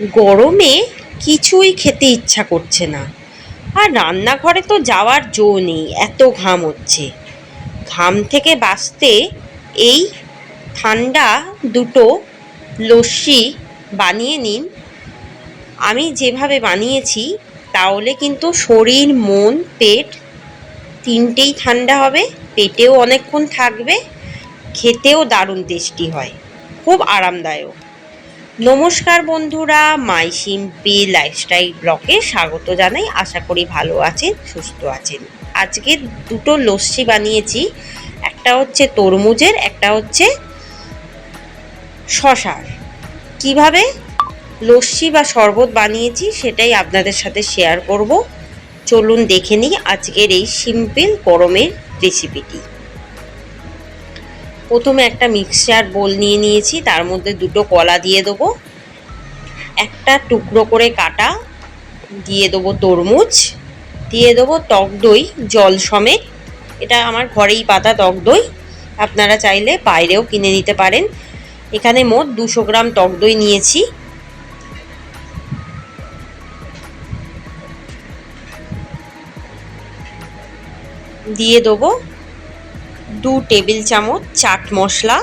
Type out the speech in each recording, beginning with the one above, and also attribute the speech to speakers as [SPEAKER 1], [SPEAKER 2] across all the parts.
[SPEAKER 1] গরমে কিছুই খেতে ইচ্ছা করছে না। আর রান্নাঘরে তো যাওয়ার জো নেই, এত ঘাম হচ্ছে। ঘাম থেকে বাঁচতে এই ঠান্ডা দুটো লস্যি বানিয়ে নিন। আমি যেভাবে বানিয়েছি, তাহলে কিন্তু শরীর, মন, পেট তিনটেই ঠান্ডা হবে, পেটেও অনেকক্ষণ থাকবে, খেতেও দারুণ টেস্টি হয়, খুব আরামদায়ক। নমস্কার বন্ধুরা, মাই সিম্পি লাইফস্টাইল ব্লকে স্বাগত জানাই। আশা করি ভালো আছেন, সুস্থ আছেন। আজকে দুটো লস্যি বানিয়েছি। একটা হচ্ছে তরমুজের, একটা হচ্ছে শশার। কীভাবে লস্যি বা শরবত বানিয়েছি সেটাই আপনাদের সাথে শেয়ার করব। চলুন দেখে নিই আজকের এই সিম্পল গরমের রেসিপিটি প্রথমে একটা মিক্সচার বোল নিয়ে নিয়েছি, তার মধ্যে দুটো কলা দিয়ে দেবো, একটা টুকরো করে কাটা, দিয়ে দেবো তরমুজ, দিয়ে দেবো টক দই, জল সমেত। এটা আমার ঘরেই পাতা টক দই, আপনারা চাইলে বাইরেও কিনে নিতে পারেন। এখানে মোট দুশো গ্রাম টক দই নিয়েছি। দিয়ে দেবো দু টেবিল চামচ চাট মশলা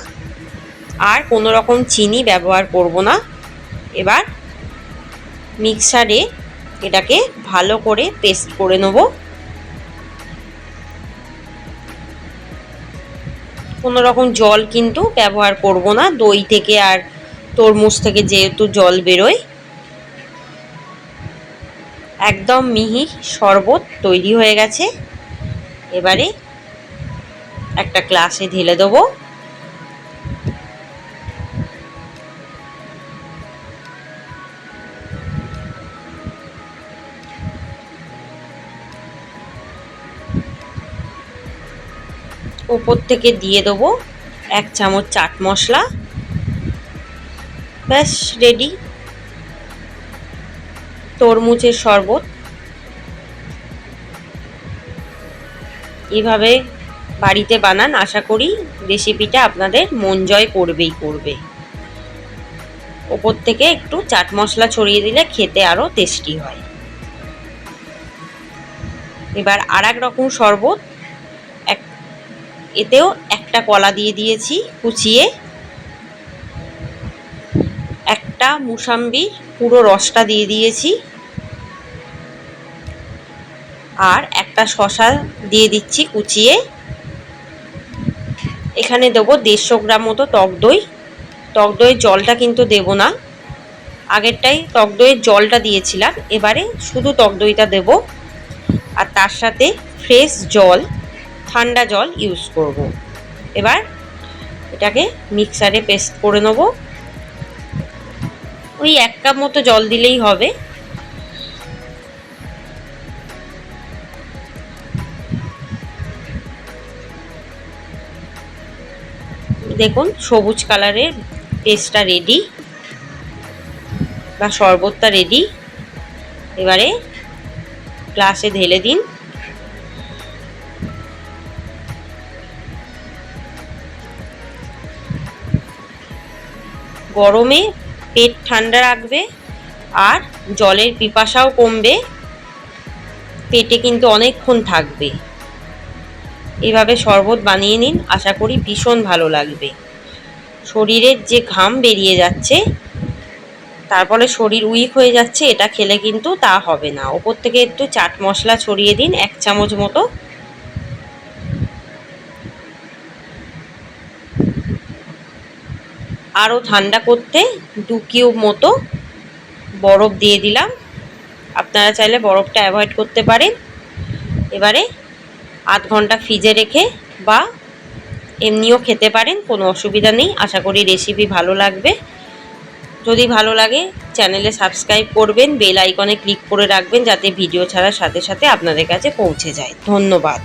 [SPEAKER 1] আর কোনো রকম চিনি ব্যবহার করব না। এবার মিক্সারে এটাকে ভালো করে পেস্ট করে নেব। কোনো রকম জল কিন্তু ব্যবহার করব না, দই থেকে আর তরমুজ থেকে যেহেতু জল বেরোয়। একদম মিহি শরবত তৈরি হয়ে গেছে। এবারে একটা গ্লাসে ঢেলে দেবো। ওপর থেকে দিয়ে দেবো এক চামচ চাট মশলা। ব্যাস, রেডি। তরমুজের শরবত। এভাবে বাড়িতে বানান, আশা করি রেসিপিটা আপনাদের মন জয় করবেই করবে। ওপর থেকে একটু চাট মশলা ছড়িয়ে দিলে খেতে আরও টেস্টি হয়। এবার আর এক রকম শরবত, এক, এতেও একটা কলা দিয়ে দিয়েছি কুচিয়ে। একটা মুসাম্বি, পুরো রসটা দিয়ে দিয়েছি। আর একটা শশা দিয়ে দিচ্ছি কুচিয়ে। এখানে দেবো দেড়শো গ্রাম মতো টক দই। টক দইয়ের জলটা কিন্তু দেব না। আগেরটাই টক দইয়ের জলটা দিয়েছিলাম। এবারে শুধু টক দইটা দেব। আর তার সাথে ফ্রেশ জল, ঠান্ডা জল ইউজ করব। এবার এটাকে মিক্সারে পেস্ট করে নেব। ওই এক কাপ মতো জল দিলেই হবে। দেখুন, সবুজ কালারের পেস্টটা রেডি বা শরবতটা রেডি এবারে গ্লাসে ঢেলে দিন। গরমে পেট ঠান্ডা রাখবে আর জলের পিপাসাও কমবে। পেটে কিন্তু অনেকক্ষণ থাকবে। এভাবে শরবত বানিয়ে নিন, আশা করি ভীষণ ভালো লাগবে। শরীরের যে ঘাম বেরিয়ে যাচ্ছে তারপরে শরীর উইক হয়ে যাচ্ছে, এটা খেলে কিন্তু তা হবে না। ওপর থেকে একটু চাট মশলা ছড়িয়ে দিন, এক চামচ মতো। আরও ঠান্ডা করতে দু কিউব মতো বরফ দিয়ে দিলাম। আপনারা চাইলে বরফটা অ্যাভয়েড করতে পারেন। এবারে আধ ঘণ্টা ফ্রিজে রেখে বা এমনিও খেতে পারেন, কোনো অসুবিধা নেই। আশা করি রেসিপি ভালো লাগবে। যদি ভালো লাগে চ্যানেলে সাবস্ক্রাইব করবেন বেল আইকনে ক্লিক করে রাখবেন, যাতে ভিডিও ছাড়ার সাথে সাথে আপনাদের কাছে পৌঁছে যায়। ধন্যবাদ।